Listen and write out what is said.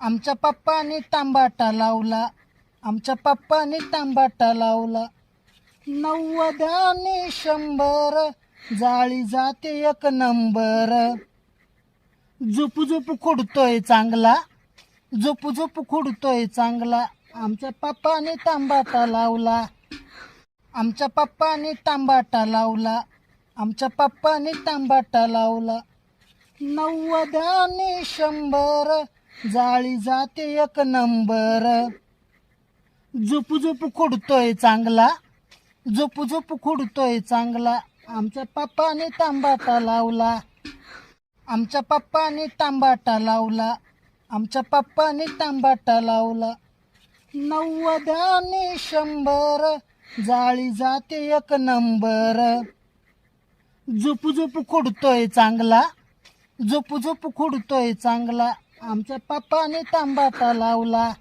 आमच्या पप्पाने तांबाटा लावला. आमच्या पप्पाने तांबाटा लावला. नव्वद आणि शंभर जाळी जाते एक नंबर. झोपू झोपू खुडतोय चांगला झोपू झोपू खुडतोय चांगला. आमच्या पप्पाने तांबाटा लावला. आमच्या पप्पाने तांबाटा लावला. आमच्या पप्पाने तांबाटा लावला. नव्वद आणि शंभर जाळी जाते एक नंबर. झोपू झोपू खुडतोय चांगला. झोपू झोपू खुडतोय चांगला. आमच्या पप्पाने तांबाटा लावला. आमच्या पप्पाने तांबाटा लावला. आमच्या पप्पाने तांबाटा लावला. नव्वद आणि शंभर. जाळी जाते एक नंबर. झोपू झोपू खुडतोय चांगला. झोपू झोपू खुडतोय चांगला. आमच्या पप्पाने तांबाटा लावला.